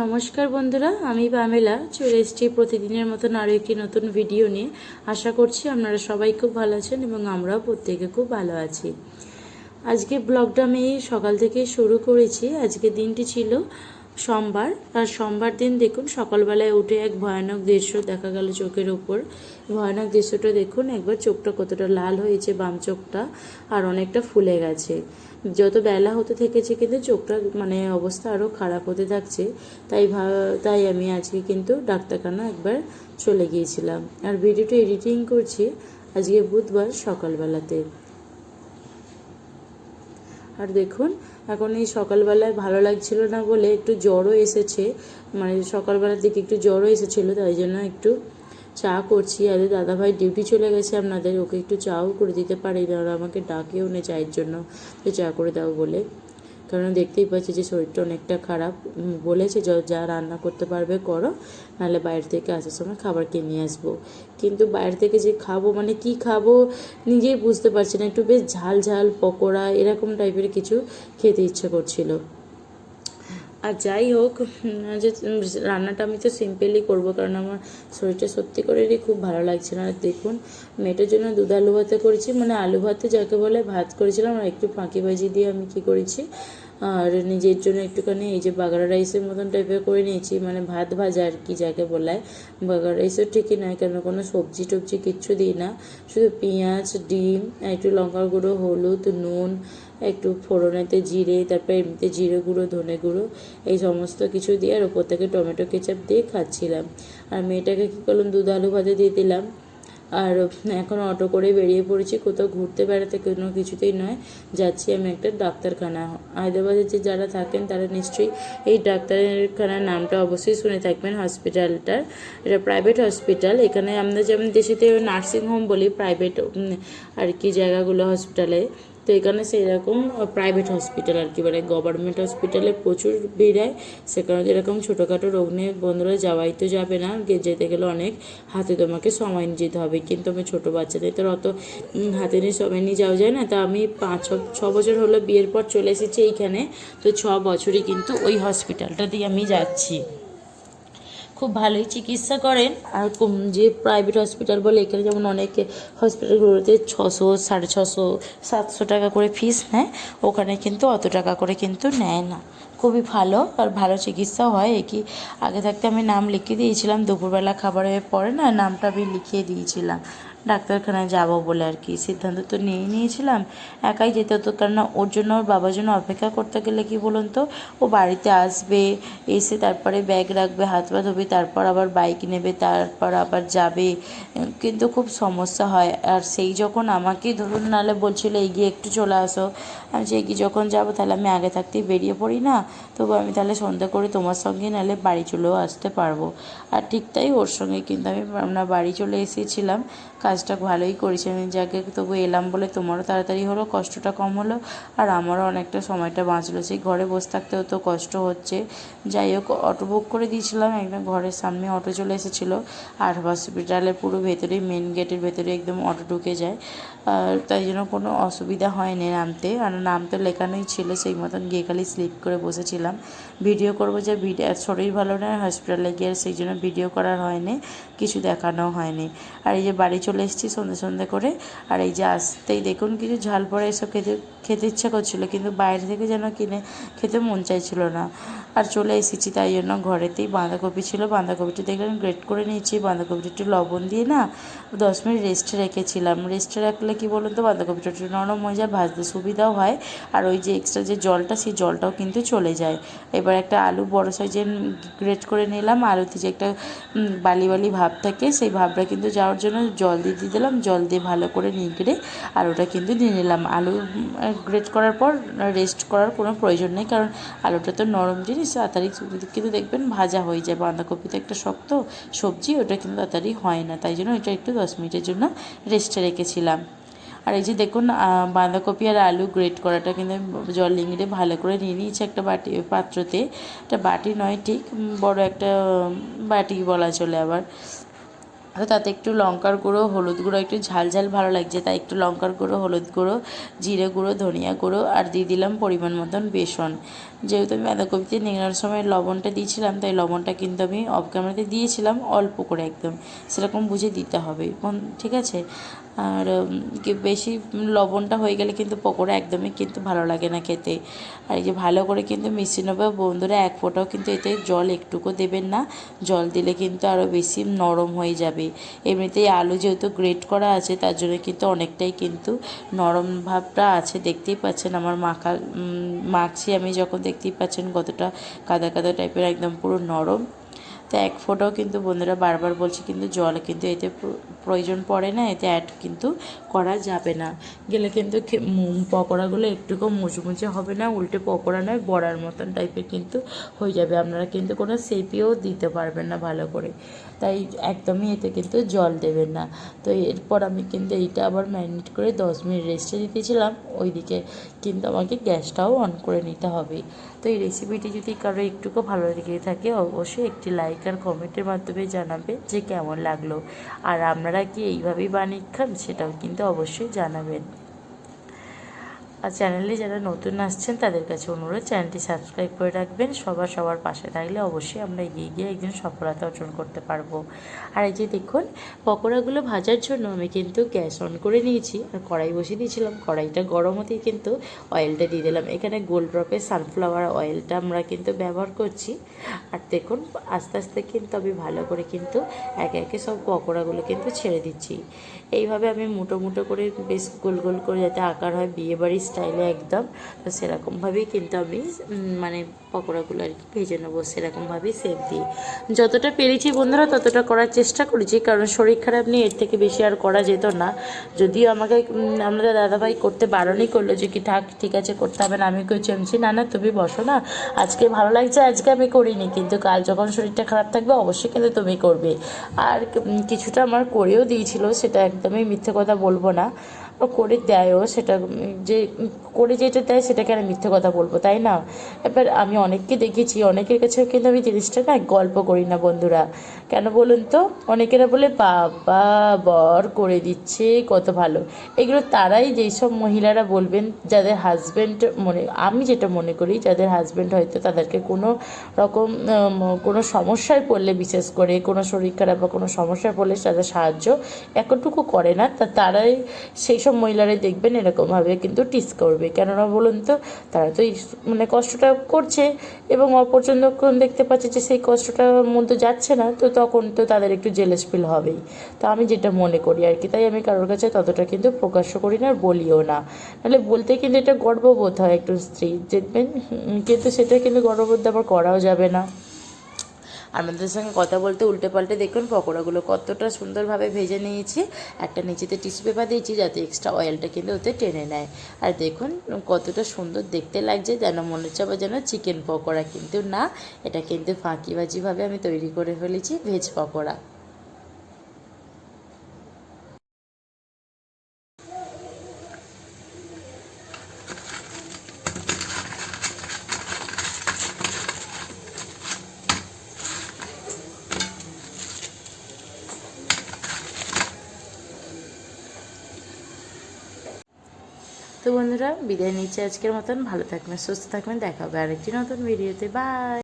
নমস্কার বন্ধুরা, আমি পামেলা। চলে এসেছি প্রতিদিনের মতন আরও একটি নতুন ভিডিও নিয়ে। আশা করছি আপনারা সবাই খুব ভালো আছেন এবং আমরাও প্রত্যেকে খুব ভালো আছি। আজকে ব্লগটা আমি সকাল থেকে শুরু করেছি। আজকে দিনটি ছিল সোমবার, আর সোমবার দিন দেখুন সকালবেলায় উঠে এক ভয়ানক দৃশ্য দেখা গেল চোখের ওপর ভয়ানক দৃশ্যটা দেখুন, একবার চোখটা কতটা লাল হয়েছে বাম চোখটা, আর অনেকটা ফুলে গেছে। যত বেলা হতে থেকেছে কিন্তু চোখটা মানে অবস্থা আরও খারাপ হতে থাকছে। তাই তাই আমি আজকে কিন্তু ডাক্তারখানা একবার চলে গিয়েছিলাম। আর ভিডিওটা এডিটিং করছি আজকে বুধবার সকালবেলাতে। আর দেখুন, এখন এই সকালবেলায় ভালো লাগছিল না বলে একটু জ্বরও এসেছে। মানে সকালবেলার দিকে একটু জ্বরও এসেছিল, তাই জন্য একটু চা করছি। আর দাদাভাই ডিউটি চলে গেছে আপনাদের, ওকে একটু চাও করে দিতে পারি না আমাকে ডাকেও নে চায়ের জন্য। তো চা করে দাও বলে। কারণ দেখতেই পাচ্ছি যে শরীরটা অনেকটা খারাপ। বলেছে য- রান্না করতে পারবে করো, নাহলে বাইরে থেকে আসার সময় খাবার কিনে নিয়ে আসব। কিন্তু বাইরে থেকে যে খাব মানে কি খাব নিজেই বুঝতে পারছি না। একটু বেশ ঝাল ঝাল পকোড়া, এরকম টাইপের কিছু খেতে ইচ্ছে করছিল। আর যাই হোক যে রান্নাটা আমি তো সিম্পলি করব, কারণ আমার শরীরটা সত্যি করেই খুব ভালো লাগছে না। আর দেখুন, মেয়েটার জন্য দুধ আলু ভাতে করেছি মানে আলু ভাতে যাকে বলে ভাত করেছিলাম, আর একটু ফাঁকি ভাজি দিয়ে আমি কি করেছি আর নিজের জন্য একটুখানি এই যে বাগারা রাইসের মতন টাইপের করে নিয়েছি মানে ভাত ভাজা আর কি যাকে বলায়। বাগারা রাইসও ঠিকই নয়, কেন কোনো সবজি টবজি কিচ্ছু দিই না। শুধু পেঁয়াজ, ডিম, একটু লঙ্কার গুঁড়ো, হলুদ, নুন, একটু ফোড়নেতে জিরে, তারপরে এমনিতে জিরে গুঁড়ো, ধনে গুঁড়ো, এই সমস্ত কিছু দিয়ে আর ওপর থেকে টমেটো কেচাপ দিয়ে খাচ্ছিলাম। আর মেয়েটাকে কী করলাম, দুধ আলু ভাজা দিয়ে দিলাম। আর এখন অটো করে বেরিয়ে পড়েছি, কোথাও ঘুরতে বেড়াতে কোনো কিছুতেই নয়। যাচ্ছি আমি একটা ডাক্তারখানা। হায়দ্রাবাদে যে যারা থাকেন তারা নিশ্চয়ই এই ডাক্তারখানার নামটা অবশ্যই শুনে থাকবেন হসপিটালটার। এটা প্রাইভেট হসপিটাল। এখানে আমরা যেমন দেশেতে নার্সিং হোম বলি, প্রাইভেট আর কি জায়গাগুলো হসপিটালে। তো এখানে সেই রকম প্রাইভেট হসপিটাল আর কি মানে গভর্নমেন্ট হসপিটালে প্রচুর ভিড় হয়। সেখানে যেরকম ছোটোখাটো রোগ নিয়ে বন্ধুরা যাওয়াই তো যাবে না যেতে গেলে অনেক হাতে তোমাকে সময় নিয়ে যেতে হবে। কিন্তু আমি ছোটো বাচ্চাদের তো অত হাতে নিয়ে সময় নিয়ে যাওয়া যায় না। তা আমি পাঁচ, ছ- ছ বছর হলো বিয়ের পর চলে এসেছি এইখানে। তো ছ বছরই কিন্তু ওই হসপিটালটা দিয়ে আমি যাচ্ছি। খুব ভালোই চিকিৎসা করেন। আর যে প্রাইভেট হসপিটাল বলে, এখানে যেমন অনেক হসপিটালগুলোতে ছশো, সাড়ে ছশো, সাতশো টাকা করে ফিস নেয়। ওখানে কিন্তু অত টাকা করে কিন্তু নেয় না। খুবই ভালো আর ভালো চিকিৎসা হয়। একই আগে থাকতে আমি নাম লিখিয়ে দিয়েছিলাম, দুপুরবেলা খাবারের পরে না, নামটা আমি লিখিয়ে দিয়েছিলাম। ডাক্তারখানায় যাব বলে আর কি। সিদ্ধান্ত তো নিয়েই নিয়েছিলাম। একাই যেতে হতো। কারণ ওর জন্য ওর বাবার জন্য অপেক্ষা করতে গেলে কি বলুন তো? ও বাড়িতে আসবে, এসে তারপরে ব্যাগ রাখবে, হাত পা ধোবে, তারপর আবার বাইক নেবে, তারপর আবার যাবে। কিন্তু খুব সমস্যা হয়। আর সেই যখন আমাকে ধরুন নাহলে বলছিল, এগিয়ে একটু চলে আসো। আমি যে এগিয়ে যখন যাব তাহলে আমি আগে থাকতেই বেরিয়ে পড়ি না? তবু আমি তাহলে সন্ধ্যা করে তোমার সঙ্গে নাহলে বাড়ি চলেও আসতে পারব। আর ঠিক তাই ওর সঙ্গে কিন্তু আমি আমরা বাড়ি চলে এসেছিলাম। কাজটা ভালোই করেছি। আমি যাকে তবু এলাম বলে তোমারও তাড়াতাড়ি হলো, কষ্টটা কম হলো, আর আমারও অনেকটা সময়টা বাঁচলো। সেই ঘরে বসে থাকতেও তো কষ্ট হচ্ছে। যাই হোক, অটো বুক করে দিয়েছিলাম, একদম ঘরের সামনে অটো চলে এসেছিল। আর হসপিটালের পুরো ভেতরেই মেন গেটের ভেতরে একদম অটো ঢুকে যায়। আর তাই জন্য কোনো অসুবিধা হয়নি নামতে। আর নাম তো লেখানোই ছিল, সেই মতন গিয়ে খালি স্লিপ করে বসেছিলাম। ভিডিও করব যে ভিডিও শরীর ভালো নয়, হসপিটালে গিয়ে সেই জন্য ভিডিও করার হয়নি, কিছু দেখানো হয়নি। আর এই যে বাড়ি চলে এসেছি সন্ধে সন্ধে করে। আর এই যে আসতেই দেখুন কিছু ঝাল পড়ে এসব খেতে খেতে ইচ্ছা করছিল, কিন্তু বাইরে থেকে যেন কিনে খেতে মন চাইছিল না। আর চলে এসেছি তাই জন্য ঘরেতেই বাঁধাকপি ছিল। বাঁধাকপিটা দেখলাম গ্রেট করে নিয়েছি। বাঁধাকপিটা একটু লবণ দিয়ে না দশ মিনিট রেস্টে রেখেছিলাম। রেস্টে রাখলে কি বলুন তো, বাঁধাকপিটা একটু নরম হয়ে যায়, ভাজতে সুবিধাও হয়। আর ওই যে এক্সট্রা যে জলটা, সেই জলটাও কিন্তু চলে যায়। এবার একটা আলু বড় সাইজের গ্রেট করে নিলাম। আলুতে যে একটা বালি বালি ভাব থাকে, সেই ভাবটা কিন্তু যাওয়ার জন্য জল দিয়ে দিয়ে দিয়ে দিলাম, জল দিয়ে ভালো করে নিগড়ে আলুটা কিন্তু দিয়ে নিলাম। আলু গ্রেট করার পর রেস্ট করার কোনো প্রয়োজন নেই, কারণ আলুটা তো নরম জিনিস, তাড়াতাড়ি কিন্তু দেখবেন ভাজা হয়ে যায়। বাঁধাকপি তো একটা শক্ত সবজি, ওটা কিন্তু তাড়াতাড়ি হয় না, তাই জন্য ওটা একটু দশ মিনিটের জন্য রেস্টে রেখেছিলাম। আর এই যে দেখুন বাঁধাকপি আর আলু গ্রেট করাটা কিন্তু জল লিঙড়ে ভালো করে নিয়ে নিয়েছি একটা বাটি পাত্রতে। একটা বাটি নয়, ঠিক বড় একটা বাটি বলা চলে আবার। তো তাতে একটু লঙ্কার গুঁড়ো, হলুদ গুঁড়ো, একটু ঝাল ঝাল ভালো লাগছে, তাই একটু লঙ্কার গুঁড়ো, হলুদ গুঁড়ো, জিরে গুঁড়ো, ধনিয়া গুঁড়ো আর দিয়ে দিলাম পরিমাণ মতন বেসন। যেহেতু আমি বাঁধাকপিতে নেড়ার সময় লবণটা দিয়েছিলাম, তাই লবণটা কিন্তু আমি অফ ক্যামেরাতে দিয়েছিলাম অল্প করে একদম। সেরকম বুঝে দিতে হবে। ঠিক আছে? আর বেশি লবণটা হয়ে গেলে কিন্তু পকোড়া একদমই কিন্তু ভালো লাগে না খেতে। আর এই যে ভালো করে কিন্তু মিশিয়ে নেবে। বন্ধুরা, এক ফোঁটাও কিন্তু এতে জল একটুকু দেবেন না। জল দিলে কিন্তু আরও বেশি নরম হয়ে যাবে। এমনিতেই আলু যেহেতু গ্রেট করা আছে, তার জন্য কিন্তু অনেকটাই কিন্তু নরম ভাবটা আছে। দেখতেই পাচ্ছেন আমার মাখা মাখছি আমি যখন, দেখতেই পাচ্ছেন কতটা কাদা কাদা টাইপের একদম পুরো নরম। তো এক ফোঁটাও কিন্তু বন্ধুরা বারবার বলছি, কিন্তু জল কিন্তু এতে প্রয়োজন পড়ে না, এতে অ্যাড কিন্তু করা যাবে না। গেলে কিন্তু পকোড়াগুলো একটুকু মুচমুচে হবে না, উল্টে পকোড়া নয়, বড়ার মতন টাইপের কিন্তু হয়ে যাবে। আপনারা কিন্তু কোনো সেপিও দিতে পারবেন না ভালো করে। তাই একদমই এতে কিন্তু জল দেবেন না। তো এরপর আমি কিন্তু এইটা আবার ম্যারিনেট করে দশ মিনিট রেস্টে দিতেছিলাম ওইদিকে কিন্তু আমাকে গ্যাসটাও অন করে নিতে হবে। তো এই রেসিপিটি যদি কারও একটুকু ভালো লেগে থাকে, অবশ্যই একটি লাইক আর কমেন্টের মাধ্যমে জানাবে যে কেমন লাগল। আর আপনারা কি এইভাবেই বানিয়ে খান? সেটাও কিন্তু অবশ্যই জানাবেন। আর চ্যানেলে যারা নতুন আসছেন, তাদের কাছে অনুরোধ, চ্যানেলটি সাবস্ক্রাইব করে রাখবেন। সবার সবার পাশে থাকলে অবশ্যই আমরা এগিয়ে গিয়ে একদিন সফলতা অর্জন করতে পারব। আর এই যে দেখুন, পকোড়াগুলো ভাজার জন্য আমি কিন্তু গ্যাস অন করে নিয়েছি। আর কড়াই বসিয়ে দিয়েছিলাম। কড়াইটা গরম হতেই কিন্তু অয়েলটা দিয়ে দিলাম। এখানে গোল্ড ড্রপের সানফ্লাওয়ার অয়েলটা আমরা কিন্তু ব্যবহার করছি। আর দেখুন, আস্তে আস্তে কিন্তু আমি ভালো করে কিন্তু একে একে সব পকোড়াগুলো কিন্তু ছেড়ে দিচ্ছি। এইভাবে আমি মুটো মুটো করে বেশ গোল গোল করে যাতে আকার হয়, বিয়েবাড়ির স্টাইলে একদম। তো সেরকমভাবেই কিন্তু আমি মানে পকোড়াগুলো আর কি ভেজে নেব, সেরকমভাবেই সেপ দিয়ে যতটা পেরেছি বন্ধুরা ততটা করার চেষ্টা করেছি, কারণ শরীর খারাপ নিয়ে এর থেকে বেশি আর করা যেত না। যদিও আমাকে আমাদের দাদাভাই করতে বারণই করল যে, কি থাক, ঠিক আছে, করতে হবে না। আমি কেউ চেমছি না না, তুমি বসো না। আজকে ভালো লাগছে, আজকে আমি করিনি, কিন্তু কাল যখন শরীরটা খারাপ থাকবে, অবশ্যই কিন্তু তুমি করবে। আর কিছুটা আমার করেও দিয়েছিল, সেটা একদমই মিথ্যে কথা বলব না। করে দেয়ও, সেটা যে, করে যেটা দেয়, সেটাকে আমি মিথ্যে কথা বলব, তাই না? এবার আমি অনেককে দেখেছি, অনেকের কাছেও কিন্তু আমি জিনিসটা না গল্প করি না বন্ধুরা। কেন বলুন তো? অনেকেরা বলে, বাবা, বর করে দিচ্ছে, কত ভালো। এগুলো তারাই যেই সব মহিলারা বলবেন, যাদের হাজব্যান্ড মনে, আমি যেটা মনে করি, যাদের হাজব্যান্ড হয়তো তাদেরকে কোনো রকম কোনো সমস্যায় পড়লে, বিশেষ করে কোনো শরীর খারাপ বা কোনো সমস্যায় পড়লে তাদের সাহায্য এতটুকু করে না, তা তারাই সেই সব মহিলারাই দেখবেন এরকমভাবে কিন্তু টিস করবে। কেননা বলুন তো, তারা তো মানে কষ্টটা করছে এবং অপরজনক্ষণ দেখতে পাচ্ছে যে সেই কষ্টটার মধ্যে যাচ্ছে না, তো তখন তো তাদের একটু জেলেস ফিল হবেই। তো আমি যেটা মনে করি আর কি, তাই আমি কারোর কাছে ততটা কিন্তু প্রকাশ্য করি না আর বলিও না। নাহলে বলতে কিন্তু এটা গর্ববোধ হয় একটু স্ত্রী, দেখবেন, কিন্তু সেটা কিন্তু গর্ববোধ আবার করাও যাবে না। আমাদের সঙ্গে কথা বলতে উল্টে পাল্টে দেখুন পকোড়াগুলো কতটা সুন্দরভাবে ভেজে নিয়েছি। একটা নিচেতে টিস্যু পেপার দিয়েছি যাতে এক্সট্রা অয়েলটা কিন্তু ওতে টেনে নেয়। আর দেখুন কতটা সুন্দর দেখতে লাগছে যেন মনে হচ্ছে আবার যেন চিকেন পকোড়া কিন্তু না, এটা কিন্তু ফাঁকিবাজিভাবে আমি তৈরি করে ফেলেছি ভেজ পকোড়া। তো বন্ধুরা, বিদায় নিচ্ছে আজকের মতন। ভালো থাকবেন, সুস্থ থাকবেন। দেখা হবে আরেকটি নতুন ভিডিওতে। বাই